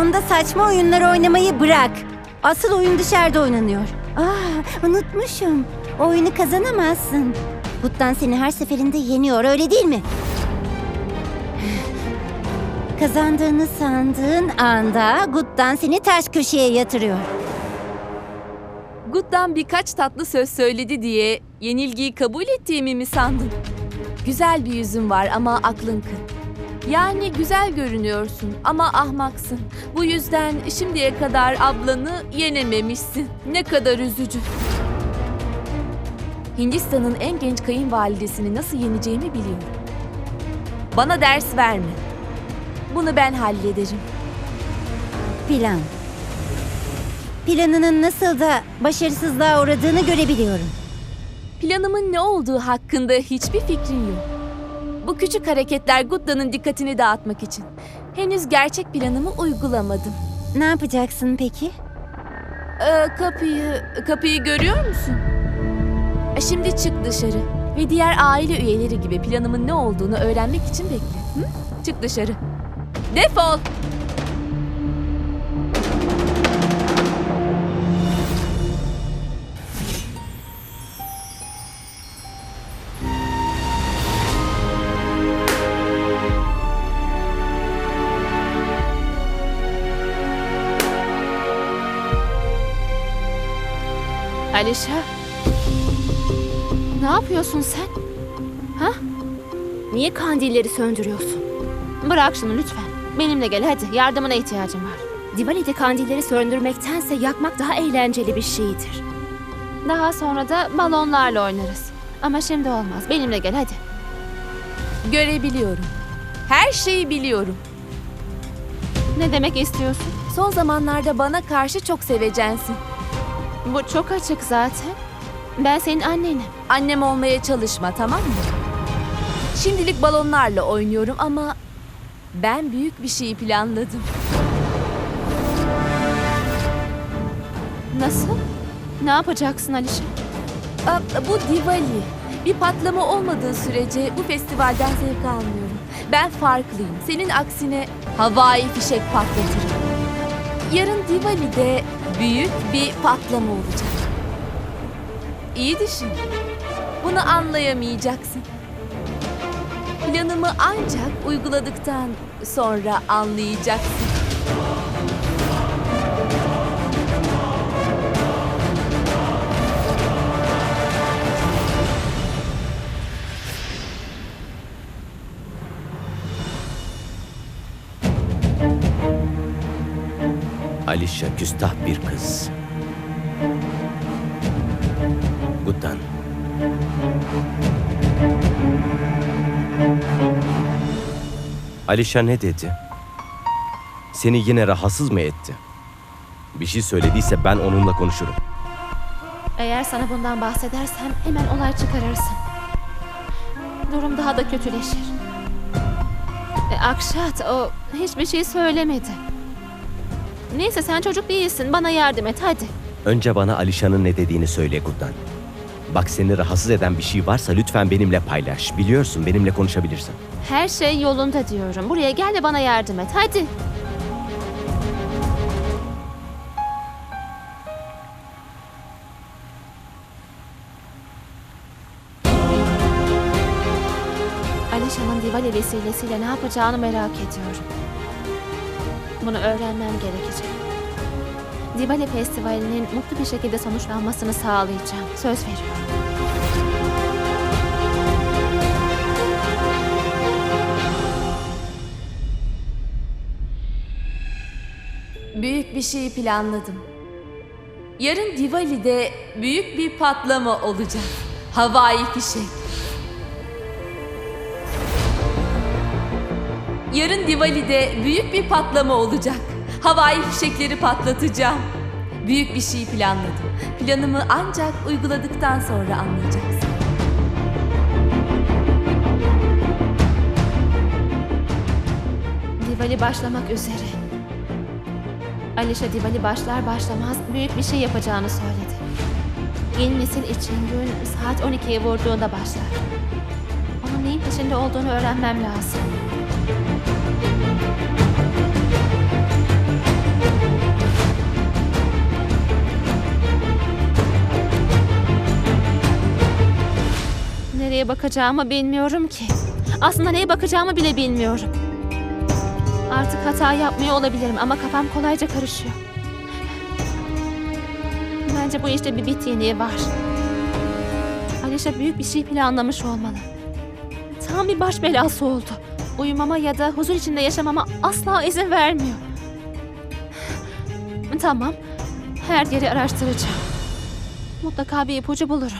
Telefonda saçma oyunlar oynamayı bırak. Asıl oyun dışarıda oynanıyor. Aa, unutmuşum. O oyunu kazanamazsın. Guttan seni her seferinde yeniyor, öyle değil mi? Kazandığını sandığın anda Guttan seni ters köşeye yatırıyor. Gut'tan birkaç tatlı söz söyledi diye yenilgiyi kabul ettiğimi mi sandın? Güzel bir yüzün var ama aklın kıt. Yani güzel görünüyorsun ama ahmaksın. Bu yüzden şimdiye kadar ablanı yenememişsin. Ne kadar üzücü. Hindistan'ın en genç kayınvalidesini nasıl yeneceğimi biliyorum. Bana ders verme. Bunu ben hallederim. Plan. Planının nasıl da başarısızlığa uğradığını görebiliyorum. Planımın ne olduğu hakkında hiçbir fikrin yok. Bu küçük hareketler Gutta'nın dikkatini dağıtmak için. Henüz gerçek planımı uygulamadım. Ne yapacaksın peki? Ee, kapıyı, kapıyı görüyor musun? E, Şimdi çık dışarı ve diğer aile üyeleri gibi planımın ne olduğunu öğrenmek için bekle. Hı? Çık dışarı. Defol! Alişa. Ne yapıyorsun sen? Ha? Niye kandilleri söndürüyorsun? Bırak şunu lütfen. Benimle gel hadi. Yardımına ihtiyacım var. Diwali'de kandilleri söndürmektense yakmak daha eğlenceli bir şeydir. Daha sonra da balonlarla oynarız. Ama şimdi olmaz. Benimle gel hadi. Görebiliyorum. Her şeyi biliyorum. Ne demek istiyorsun? Son zamanlarda bana karşı çok sevecensin. Bu çok açık zaten. Ben senin annenim. Annem olmaya çalışma tamam mı? Şimdilik balonlarla oynuyorum ama ben büyük bir şey planladım. Nasıl? Ne yapacaksın Alişa? Aa, Bu Diwali. Bir patlama olmadığı sürece bu festivalden zevk almıyorum. Ben farklıyım. Senin aksine havai fişek patlatırım. Yarın Diwali'de büyük bir patlama olacak. İyi düşün. Bunu anlayamayacaksın. Planımı ancak uyguladıktan sonra anlayacaksın. Alişa küstah bir kız. Guttan. Alişa ne dedi? Seni yine rahatsız mı etti? Bir şey söylediyse ben onunla konuşurum. Eğer sana bundan bahsedersem hemen olay çıkarırsın. Durum daha da kötüleşir. E, Akşat o hiçbir şey söylemedi. Neyse sen çocuk değilsin bana yardım et hadi. Önce bana Alişa'nın ne dediğini söyle Guttan. Bak seni rahatsız eden bir şey varsa lütfen benimle paylaş. Biliyorsun benimle konuşabilirsin. Her şey yolunda diyorum. Buraya gel de bana yardım et hadi. Alişan'ın Diwali vesilesiyle ne yapacağını merak ediyorum. Bunu öğrenmem gerekecek. Diwali Festivali'nin mutlu bir şekilde sonuçlanmasını sağlayacağım. Söz veriyorum. Büyük bir şey planladım. Yarın Diwali'de büyük bir patlama olacak. Havai fişek. Yarın Diwali'de büyük bir patlama olacak. Havai fişekleri patlatacağım. Büyük bir şey planladım. Planımı ancak uyguladıktan sonra anlayacaksın. Diwali başlamak üzere. Alişa Diwali başlar başlamaz büyük bir şey yapacağını söyledi. Yeni nesil için gün saat 12'ye vurduğunda başlar. Onun neyin peşinde olduğunu öğrenmem lazım. Neye bakacağımı bilmiyorum ki. Aslında neye bakacağımı bile bilmiyorum. Artık hata yapmıyor olabilirim ama kafam kolayca karışıyor. Bence bu işte bir bit yeniği var. Alişa büyük bir şey planlamış olmalı. Tam bir baş belası oldu. Uyumama ya da huzur içinde yaşamama asla izin vermiyor. Tamam. Her yeri araştıracağım. Mutlaka bir ipucu bulurum.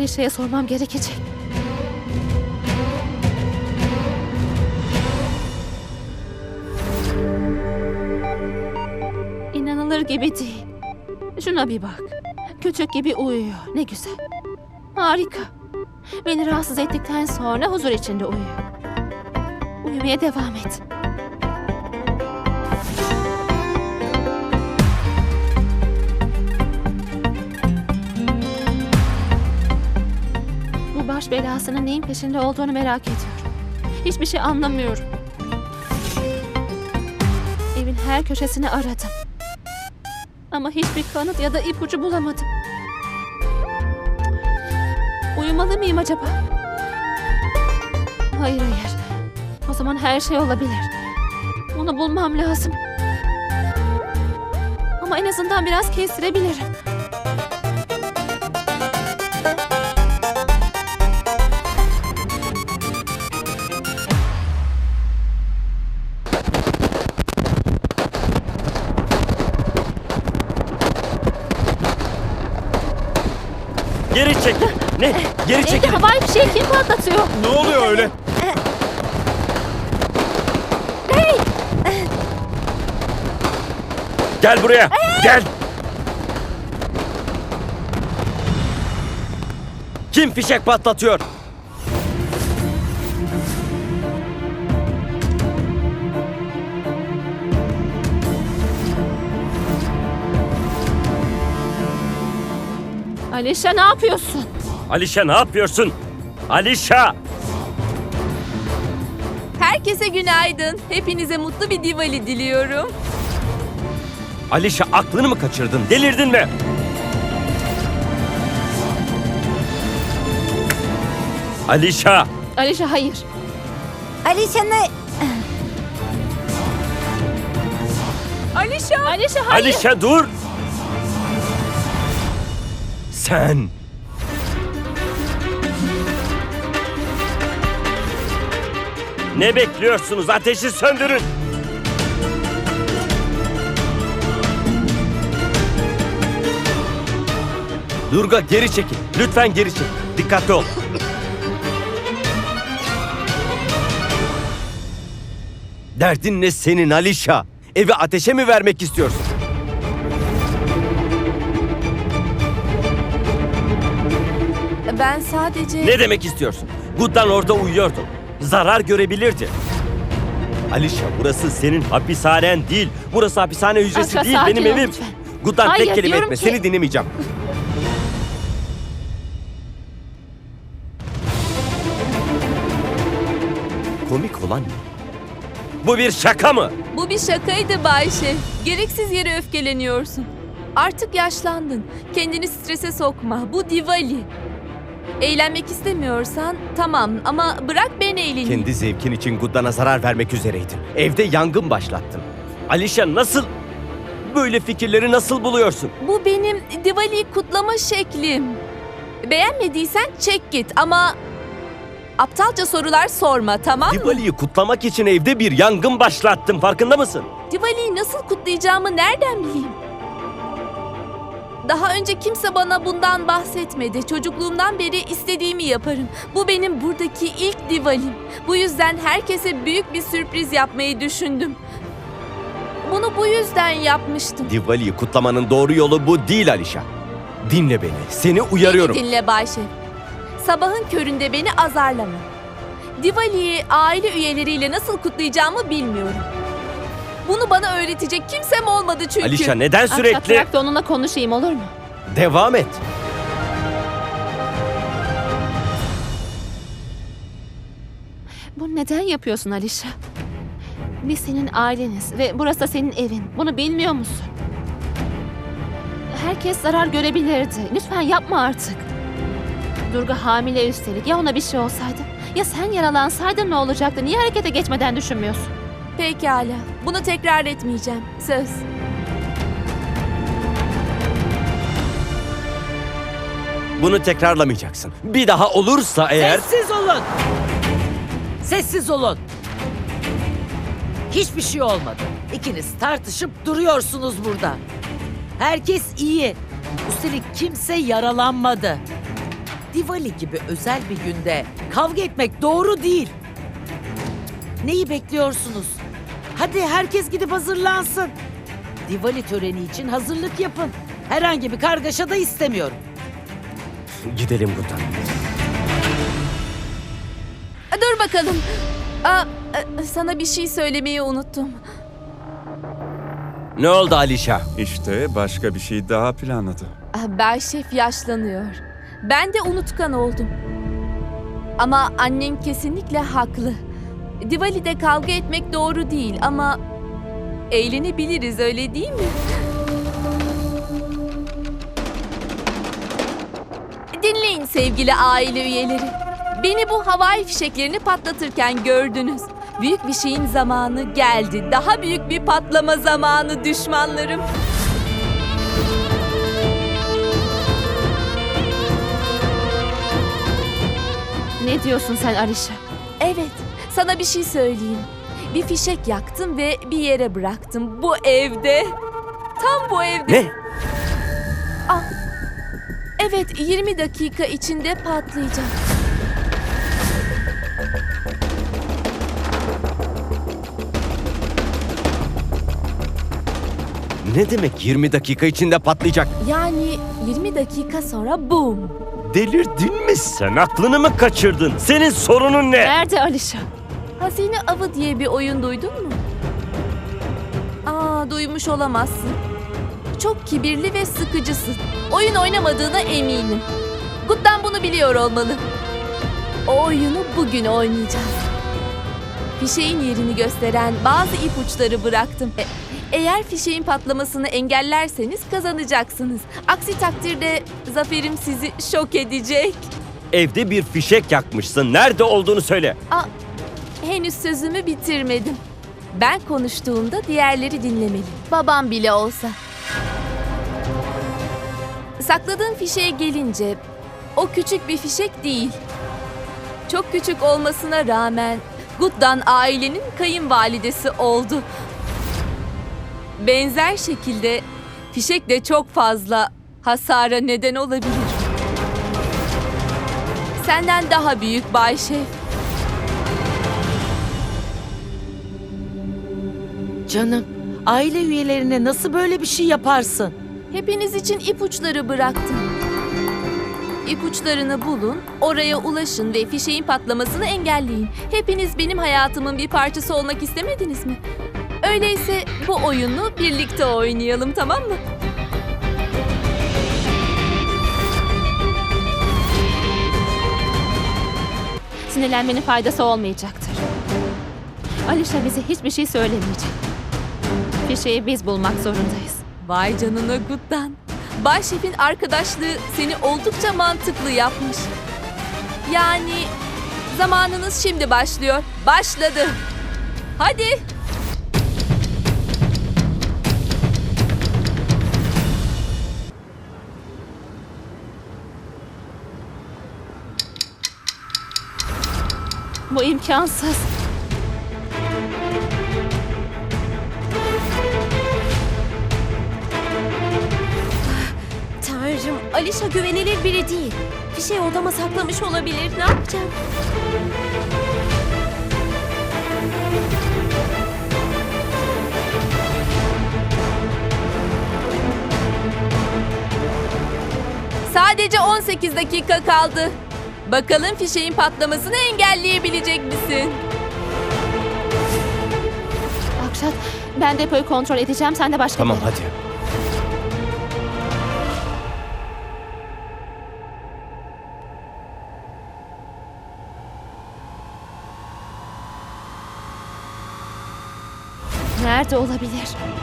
Alişa'ya sormam gerekecek. İnanılır gibi değil. Şuna bir bak. Küçük gibi uyuyor. Ne güzel. Harika. Beni rahatsız ettikten sonra huzur içinde uyu. Uyumaya devam et. Belasının neyin peşinde olduğunu merak ediyorum. Hiçbir şey anlamıyorum. Evin her köşesini aradım. Ama hiçbir kanıt ya da ipucu bulamadım. Uyumalı mıyım acaba? Hayır hayır. O zaman her şey olabilir. Onu bulmam lazım. Ama en azından biraz kestirebilirim. Geri çekil. Ne? Geri Evde çekil. havai bir şey kim patlatıyor? Ne oluyor öyle? Gel buraya. Gel. Kim fişek patlatıyor? Alişa ne yapıyorsun? Alişa ne yapıyorsun? Alişa! Herkese günaydın. Hepinize mutlu bir Diwali diliyorum. Alişa aklını mı kaçırdın? Delirdin mi? Alişa! Alişa hayır. Alişan'ı Alişa! Alişa hayır. Alişa dur! Sen! Ne bekliyorsunuz? Ateşi söndürün! Durga geri çekil. Lütfen geri çekil. Dikkatli ol. Derdin ne senin Alişa? Evi ateşe mi vermek istiyorsun? Ben sadece... Ne demek istiyorsun? Guddan orada uyuyordu. Zarar görebilirdi. Alişa burası senin hapishanen değil. Burası hapishane hücresi Alişa, değil sakin benim ol evim. lütfen. Guddan Hayır, tek kelime diyorum etme. ki- Seni dinlemeyeceğim. Komik olan ne? Bu bir şaka mı? Bu bir şakaydı Bayşe. Gereksiz yere öfkeleniyorsun. Artık yaşlandın. Kendini strese sokma. Bu Diwali. Eğlenmek istemiyorsan tamam ama bırak ben eğleneyim. Kendi zevkin için Guddan'a zarar vermek üzereydin. Evde yangın başlattın. Alişa nasıl... Böyle fikirleri nasıl buluyorsun? Bu benim Diwali'yi kutlama şeklim. Beğenmediysen çek git ama aptalca sorular sorma tamam mı? Diwali'yi kutlamak için evde bir yangın başlattım. Farkında mısın? Diwali'yi nasıl kutlayacağımı nereden bileyim? Daha önce kimse bana bundan bahsetmedi. Çocukluğumdan beri istediğimi yaparım. Bu benim buradaki ilk Diwali'm. Bu yüzden herkese büyük bir sürpriz yapmayı düşündüm. Bunu bu yüzden yapmıştım. Diwali'yi kutlamanın doğru yolu bu değil Alişa. Dinle beni. Seni uyarıyorum. Beni dinle Bayşe. Sabahın köründe beni azarlama. Diwali'yi aile üyeleriyle nasıl kutlayacağımı bilmiyorum. Bunu bana öğretecek kimsem olmadı çünkü. Alişa neden Akşam sürekli... bırak da onunla konuşayım olur mu? Devam et. Bu ne? neden yapıyorsun Alişa? Biz senin aileniz ve burası da senin evin. Bunu bilmiyor musun? Herkes zarar görebilirdi. Lütfen yapma artık. Durga hamile üstelik. Ya ona bir şey olsaydı? Ya sen yaralansaydın ne olacaktı? Niye harekete geçmeden düşünmüyorsun? Pekala. Bunu tekrar etmeyeceğim. Söz. Bunu tekrarlamayacaksın. Bir daha olursa eğer... Sessiz olun. Sessiz olun. Hiçbir şey olmadı. İkiniz tartışıp duruyorsunuz burada. Herkes iyi. Üstelik kimse yaralanmadı. Diwali gibi özel bir günde kavga etmek doğru değil. Neyi bekliyorsunuz? Hadi herkes gidip hazırlansın. Diwali töreni için hazırlık yapın. Herhangi bir kargaşa da istemiyorum. Gidelim buradan. Dur bakalım. Aa, e, sana bir şey söylemeyi unuttum. Ne oldu Alişa? İşte başka bir şey daha planladı. Ah, Bay Şef yaşlanıyor. Ben de unutkan oldum. Ama annen kesinlikle haklı. Diwali'de kavga etmek doğru değil ama eğlenebiliriz öyle değil mi? Dinleyin sevgili aile üyeleri. Beni bu havai fişeklerini patlatırken gördünüz. Büyük bir şeyin zamanı geldi. Daha büyük bir patlama zamanı düşmanlarım. Ne diyorsun sen Alişa? Sana bir şey söyleyeyim. Bir fişek yaktım ve bir yere bıraktım. Bu evde. Tam bu evde. Ne? Evet, 20 dakika içinde patlayacak. Ne demek 20 dakika içinde patlayacak? Yani 20 dakika sonra boom. Delirdin mi sen? Aklını mı kaçırdın? Senin sorunun ne? Nerede Alişa? Hazine Avı diye bir oyun duydun mu? Aa, duymuş olamazsın. Çok kibirli ve sıkıcısın. Oyun oynamadığına eminim. Guttan bunu biliyor olmalı. O oyunu bugün oynayacağız. Fişeğin yerini gösteren bazı ipuçları bıraktım. E- eğer fişeğin patlamasını engellerseniz kazanacaksınız. Aksi takdirde zaferim sizi şok edecek. Evde bir fişek yakmışsın. Nerede olduğunu söyle. Aa, henüz sözümü bitirmedim. Ben konuştuğumda diğerleri dinlemeli. Babam bile olsa. Sakladığım fişeğe gelince o küçük bir fişek değil. Çok küçük olmasına rağmen Guddan ailenin kayınvalidesi oldu. Benzer şekilde fişek de çok fazla hasara neden olabilir. Senden daha büyük Bay Şef. Canım, aile üyelerine nasıl böyle bir şey yaparsın? Hepiniz için ipuçları bıraktım. İpuçlarını bulun, oraya ulaşın ve fişeğin patlamasını engelleyin. Hepiniz benim hayatımın bir parçası olmak istemediniz mi? Öyleyse bu oyunu birlikte oynayalım tamam mı? Sinirlenmenin faydası olmayacaktır. Alişa bize hiçbir şey söylemeyecek. Fişeği biz bulmak zorundayız. Vay canına Guttan. Bay Şef'in arkadaşlığı seni oldukça mantıklı yapmış. Yani zamanınız şimdi başlıyor. Başladı. Hadi. Bu imkansız. Alişa güvenilir biri değil. Bir şey odama saklamış olabilir. Ne yapacağım? Sadece 18 dakika kaldı. Bakalım fişeğin patlamasını engelleyebilecek misin? Akşat, ben depoyu kontrol edeceğim. Sen de başka Tamam bir hadi. Nerede olabilir? Hı.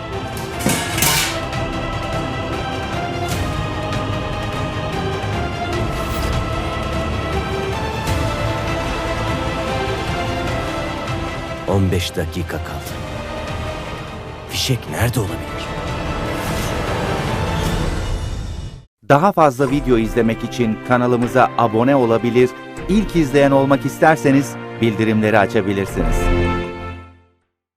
15 dakika kaldı. Fişek nerede olabilir? Daha fazla video izlemek için kanalımıza abone olabilir, ilk izleyen olmak isterseniz bildirimleri açabilirsiniz.